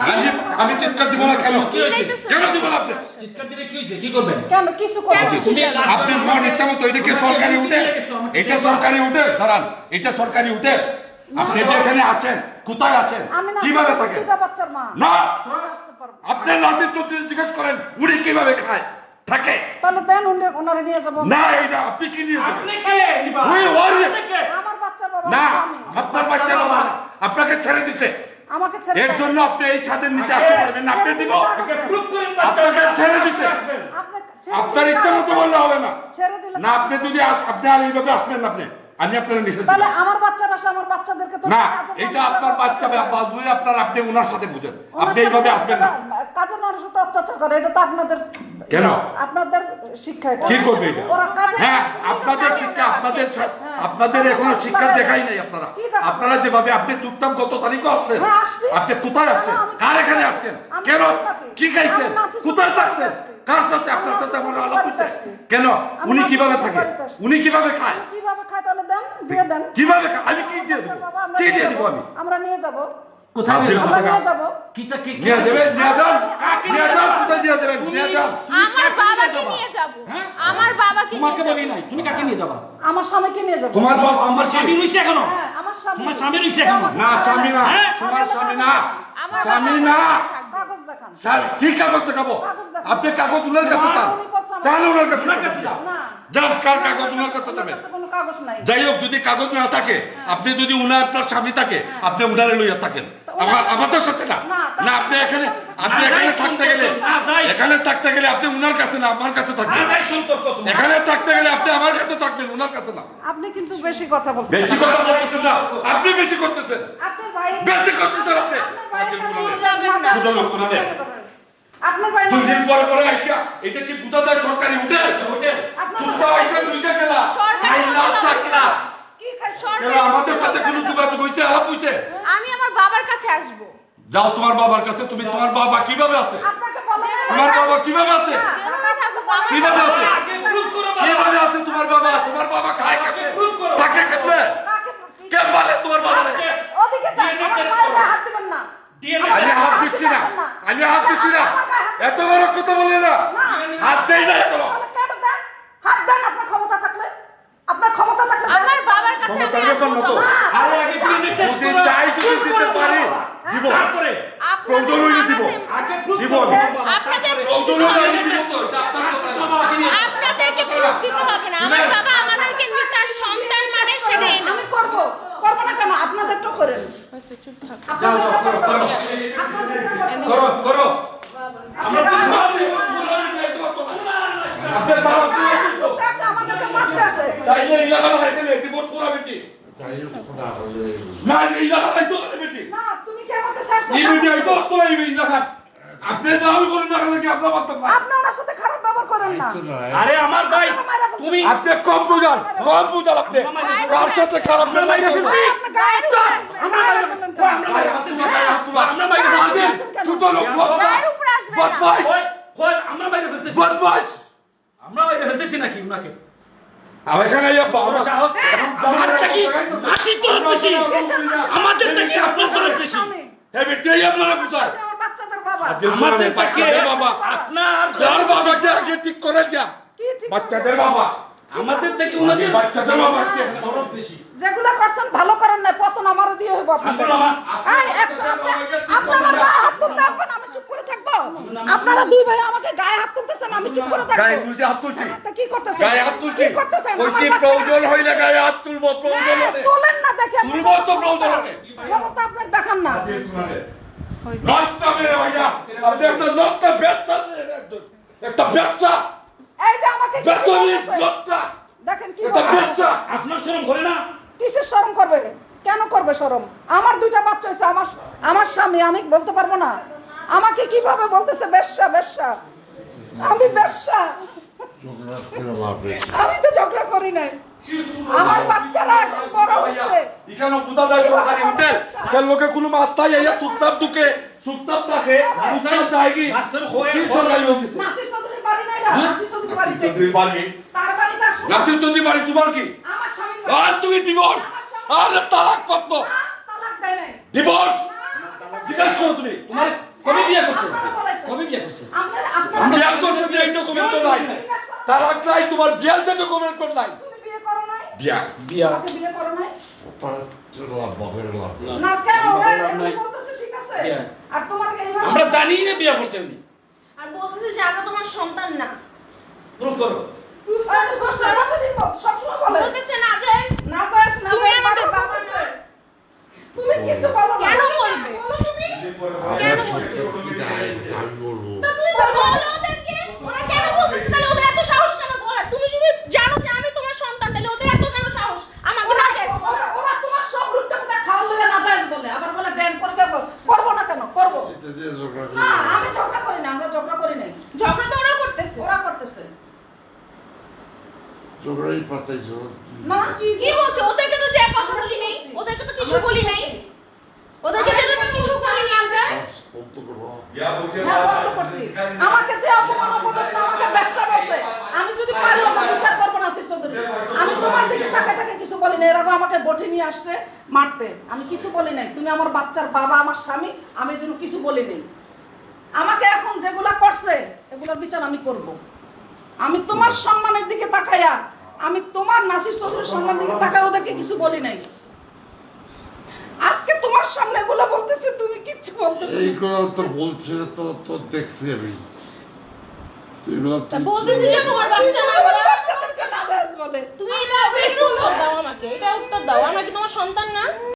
আমি আমি চিৎকার দিব না কেন? কেন দিব না আপনি? চিৎকার দিলে কি হয়েছে? কি করবেন? কেন? কিছু করবে না। তুমি আপনি মন ইচ্ছা মতো এটাকে সরকারি উঠে এটা সরকারি উঠে দাঁড়ান এটা সরকারি উঠে। আপনি যেখানে আছেন কোথায় আছেন? কীভাবে থাকেন? দুটা বাচ্চার মা। না। না। আপনি চৌধুরী জিজ্ঞেস করেন উনি কীভাবে খায়? থাকে। তাহলে দেন উনি- ওনারে নিয়ে যাব। না এটা আপনি কি নিয়ে যাবেন? আপনি কে ওই ওই- আমার বাচ্চা বাবা না আপনার বাচ্চা বাবা আপনাকে ছেড়ে দিছে। আমাকে ছেড়ে এর জন্য আপনি এই ছাদের নিচে আসতে পারবেন না আপনি দিব। একে প্রুফ করেন আপনাকে ছেড়ে দিতে। আপনি আপনার ইচ্ছা মতো বললে হবে না। না আপনি যদি আস- আপনি আর এইভাবে আসবেন না আপনি। আমি আপনার নিষেধ তাহলে আমার বাচ্চারা আসে আমার বাচ্চাদেরকে তো না এটা আপনার বাচ্চা। বাদুই আপনার আপনি ওনার সাথে বুঝেন। আপনি এইভাবে আসবেন না। কাজের মানুষ তো অত্যাচার করে এটা তো আপনাদের কেন? আপনাদের শিক্ষা এটা। কি করবে এটা? হ্যাঁ আপনাদের শিক্ষা আপনাদের হ্যাঁ। আপনাদের এখনও শিক্ষা দেখাই নাই আপনারা? আপনারা যেভাবে আপনি চুপচাপ গত তারিখে আসছেন হ্যাঁ, আপনি কোথায় আসছেন? কার এখানে আসছেন? কেন? কি খাইছেন? কোথায় থাকছেন? কার সাথে? আপনার সাথে আমার আলাপ হচ্ছে। কেন? উনি কীভাবে থাকে? উনি কীভাবে খায়? কীভাবে খায় তাহলে দেন? দিয়ে দেন। কীভাবে খায়? আমি কি দিয়ে দেবো? বাবা, আমরা কি দিয়ে। দেবো আমি? আমরা নিয়ে যাব। কোথায় নিয়ে আমরা যাবেন? নিয়ে যাব। কি কি নিয়ে যাবেন? নিয়ে যান। কাকে নিয়ে যান। কোথায় নিয়ে যাবেন? নিয়ে যান। আমার বাবাকে নিয়ে যাব। হ্যাঁ? আমার বাবাকে তোমাকে নিয়ে বলি নাই। তুমি কাকে নিয়ে যাবা? আমার স্বামীকে নিয়ে যাব। তোমার বাবা আমার স্বামী রইছে এখনও? হ্যাঁ আমার স্বামী তোমার স্বামী রইছে এখনও? না স্বামী না। হ্যাঁ? তোমার স্বামী না। আমার স্বামী না। কাগজ দেখান। স্বামী কি কাগজ দেখাবো? আপনি কাগজ উনার কাছে চান। আমার- চান উনার কাছে উনার কাছে যাও। না। যান কার কাগজ উনার কাছে আমার যাবেন কাছে কোনো কাগজ নাই। যাই হোক যদি কাগজ না থাকে আপনি যদি উনার আপনার স্বামী থাকে আপনি উনারে লইয়া থাকেন। আমাদের সাথে না। না, আপনি এখানে আপনি এখানে থাকতে গেলে। এখানে থাকতে গেলে আপনি উনার কাছে না আমার কাছে থাকবেন। এখানে থাকতে গেলে আপনি আমার কাছে থাকবেন উনার কাছে না। আপনি কিন্তু বেশি কথা বলছেন বেশি কথা বলতেছেন না। আপনি বেশি করতেছেন। আপনার ভাই বেশি করতেছেন আপনি আপনার ভাইয়ের কাছে শুনুন, যাবেন না। শুনুন, শুনুন। আপনার ভাই দুই দিন পরে পরে আইসা এটা কি যায় সরকারি হোটেল? হোটেল আপনার আইসা দুইটা গেলা সরকারি হোটেল চাকলা কি খাই কেন আমাদের সাথে কোনো যোগাযোগ হইছে আলাপ হইছে? আমি আমার বাবার কাছে আসব। যাও তোমার বাবার কাছে তুমি তোমার বাবা কীভাবে আছে? তোমার বাবা কীভাবে আছে? কীভাবে আছে? করো কীভাবে আছে তোমার বাবা? তোমার বাবা খায় করো। থাকে কাকে কে বলে তোমার বাবা ওদিকে যান DNA আমার test মায়ের করো। হাত দিবেন না DNA আমি হাত দিচ্ছি না আমি দিচ্ছি না এত বড় কথা বলে না। হাত দেই না দেন হাত দেন আপনার ক্ষমতা থাকলে? আপনার ক্ষমতা থাকলে আমার বাবার কাছে আমি ব্যাপার না তো। আরে আগে DNA test যদি চাই যদি দিতে পারি। দিব। তারপরে। আপনাদের প্রয়োজন হইলে দিব। আগে দিব করো আমি। বাবা। আপনাদের প্রয়োজন হইলে হবে? আমি না। দিব তো, এটা আপনার কথা না। তোমার বাবাকে নিয়ে যাও। আপনাদেরকে প্রুফ দিতে হবে না। আমার বাবা আমাদেরকে নিয়ে তার সন্তান মানে আমি করব। করব না কেন? আপনাদেরটা করেন। যাও, যাও, করো, করো। করো, করো। আমরা করো। আপনি তারা। আসে আমাদেরকে মারতে আসে তাইলে ইলাকা হাইতে নে দিব সোরা বেটি না ইলাকা হাইতো না বেটি না তুমি কি আমাকে শাস্তি হাইতো তো এই ইলাকা আপনি দাও করে না লাগে আপনার বাদ না আপনি ওনার সাথে খারাপ ব্যবহার করেন না আরে আমার ভাই তুমি আপনি কম বুঝান কম বুঝান আপনি কার সাথে খারাপ আমরা মাইরা ফেলছি। আপনি গায়ের আমরা মাইরা ফেলছি। আমরা মাইরা ফেলছি। আমরা মাইরা ফেলছি। ছোট লোক গায়ের উপরে আসবে না বদমাইশ কই, কই, আমরা মাইরা ফেলতেছি। বদমাইশ আমরা মাইরা ফেলতেছি নাকি উনাকে? কি? আমাদের থেকে আপনার বেশি। আপনারা বাচ্চাদের বাবা। আমাদের থেকে বাবা? আপনার যার বাবাকে আগে ঠিক করে যা বাচ্চাদের বাবা। আমাদের থেকে উনাদের বাচ্চাদের বাবা কে? দরদ বেশি। যেগুলো করছেন ভালো করেন না পতন আমারও দিয়ে হইব। আপনাদের আপনার আমার- আপনি আপনি আমার গায়ে হাত তুলতে আসবেন আমি চুপ করে থাকব। আপনারা দুই ভাই আমাকে গায়ে হাত তুলতেছেন আমি চুপ করে গায়ে থাকব হাত তুলছি। তা কি করতেছেন? গায়ে হাত তুলছি। কি করতেছেন? ওই আমার কি বাচ্চারা- প্রয়োজন হইলে গায়ে হাত তুলবো প্রয়োজন হ্যাঁ, হলে। তোলেন না দেখে তুলবো তো প্রয়োজন হলে। ক্ষমতা আপনার দেখান না। নষ্ট মেয়ে ভাইয়া। আপনি একটা নষ্ট ব্যবসা একটা ব্যবসা। এই যে আমাকে কি বেতনি দেখেন কি একটা ব্যবসা। আপনার শরম করে না? কিসের শরম করবে কেন করবে শরম? আমার দুইটা বাচ্চা হয়েছে আমার আমার স্বামী আমি বলতে পারব না। আমাকে কীভাবে বলতেছে বেশ্যা বেশ্যা আমি বেশ্যা আমি তো ঝগড়া করি নাই। আমার বাচ্চারা এখন বড় হয়েছে। এখানে বুঝা যায় সরকারি হোটেল। সে লোকে কোনো মাত্রায় এই চুপচাপ ঢুকে চুপচাপ থাকে চুপচাপ যায় কি কি সরকারি হোটেল নাসির চৌধুরী বাড়ি তোমার কি? আর তুমি ডিভোর্স আর তালাক দেয় নাই। ডিভোর্স জিজ্ঞাসা করো তুমি। তোমার কবে বিয়ে করছে। কবে বিয়ে করছে আপনারা- আপনারা- আমরা- করছে যে ডকুমেন্ট নাই তালাক নাই তোমার বিয়ার যে ডকুমেন্ট কোড নাই তুমি বিয়ে করো নাই? বিয়া বিয়া বিয়ে করো নাই? লাভ বাপের লাভ না। না, কেন? ওরা বাবার নাম এমনি নাই। বলতেছে, ঠিক আছে? আর তোমাকে আমরা জানি না বিয়ে করছে উনি আর বলতেছে যে আমরা তোমার সন্তান না প্রুফ করো আরে, প্রশ্ন আমাকে দিব, সবসময় বলে। বলতেছে না যায় না যাস, না তুমি যাস, আমাদের বাবা বাবা না। তুমি কিছু বলো না। কেন বলবে আমার সত্যি আমি বলব বলো ওদেরকে ওরা কেন বলতেছে তাহলে ওদের এত সাহস কেন বলার তুমি যদি জানো যে আমি তোমার সন্তান তাহলে ওদের এত কেন সাহস আমাকে না যায় ওরা- ওরা তোমার সব রুটটা পুটা খাওয়ার লেগে না যাস বলে আবার বলে ড্যান করে দেবো করব না কেন করব এটা দিয়ে ঝগড়া না করে আমি ঝগড়া করি না আমরা ঝগড়া করি নাই ঝগড়া তো ওরা করতেছে ওরা করতেছে ঝগড়াই পাতাইছো। না কি বলছে? ওদেরকে তো যে কথা বলি নাই ওদেরকে তো কিছু বলি নাই। ওদেরকে যে তো কিছু বলি নাই আমরা হ্যাঁ আমাকে যে অপমান অপদস্থ আমাকে ব্যবসা বলছে আমি যদি পারি ওদের বিচার করব না সে চৌধুরী। আমি তোমার দিকে তাকে তাকে কিছু বলি না এরকম আমাকে বটি নিয়ে আসছে মারতে। আমি কিছু বলি নাই। তুমি আমার বাচ্চার বাবা আমার স্বামী আমি যেন কিছু বলি নাই। আমাকে এখন যেগুলা করছে এগুলোর বিচার আমি করব। আমি তোমার সম্মানের দিকে তাকাইয়া আমি তোমার নাসির শ্বশুরের সম্মান দিকে তাকায় ওদেরকে কিছু বলি নাই। আজকে তোমার সামনে এগুলো বলতেছে তুমি কিচ্ছু বলতেছো না। এইগুলো তো বলছে তো তো দেখছি আমি। বলতেছি যে তোমার বাচ্চা না বাচ্চাদের জন্য আদেশ বলে। তুমি এটা উত্তর দাও আমাকে। এটা উত্তর দাও। আমরা কি তোমার সন্তান না?